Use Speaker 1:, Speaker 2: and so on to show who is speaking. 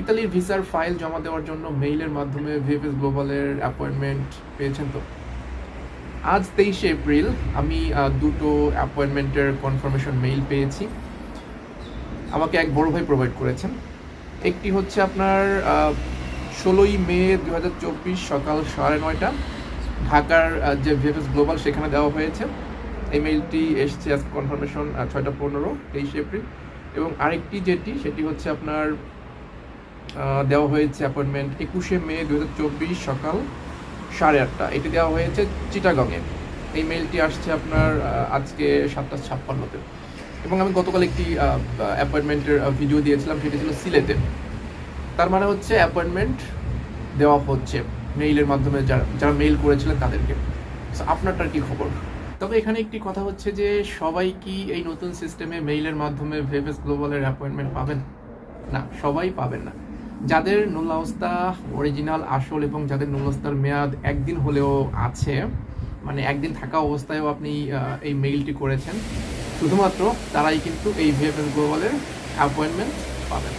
Speaker 1: ইতালির ভিসার ফাইল জমা দেওয়ার জন্য মেইলের মাধ্যমে ভিএফএস গ্লোবালের অ্যাপয়েন্টমেন্ট পেয়েছেন তো। আজ তেইশে এপ্রিল আমি দুটো অ্যাপয়েন্টমেন্টের কনফার্মেশন মেইল পেয়েছি। আমাকে এক বড় ভাই প্রোভাইড করেছেন। একটি হচ্ছে আপনার ষোলোই মে দু হাজার চব্বিশ সকাল সাড়ে নয়টা ঢাকার যে ভিএফএস গ্লোবাল সেখানে দেওয়া হয়েছে। এই মেইলটি এসছে আজ কনফার্মেশন ছয়টা পনেরো, তেইশে এপ্রিল। এবং আরেকটি যেটি, সেটি হচ্ছে আপনার দেওয়া হয়েছে অ্যাপয়েন্টমেন্ট একুশে মে দু হাজার চব্বিশ সকাল সাড়ে আটটা। এটি দেওয়া হয়েছে চিটাগংয়ে। এই মেইলটি আসছে আপনার আজকে সাতটা ছাপ্পান্নতে। এবং আমি গতকাল একটি অ্যাপয়েন্টমেন্টের ভিডিও দিয়েছিলাম, সেটি ছিল সিলেটে। তার মানে হচ্ছে অ্যাপয়েন্টমেন্ট দেওয়া হচ্ছে মেইলের মাধ্যমে যারা যারা মেইল করেছিলেন তাদেরকে। আপনারটার কি খবর? তবে এখানে একটি কথা হচ্ছে যে, সবাই কি এই নতুন সিস্টেমে মেইলের মাধ্যমে ভেভেস গ্লোবালের অ্যাপয়েন্টমেন্ট পাবেন? না, সবাই পাবেন না। যাদের নুলাউস্তা অরিজিনাল আসল এবং যাদের নুলাউস্তার মেয়াদ একদিন হলেও আছে মানে একদিন থাকা অবস্থায়ও আপনি এই মেইলটি করেছেন, শুধুমাত্র তারাই কিন্তু এই ভিএফএস গ্লোবালের অ্যাপয়েন্টমেন্ট পাবেন।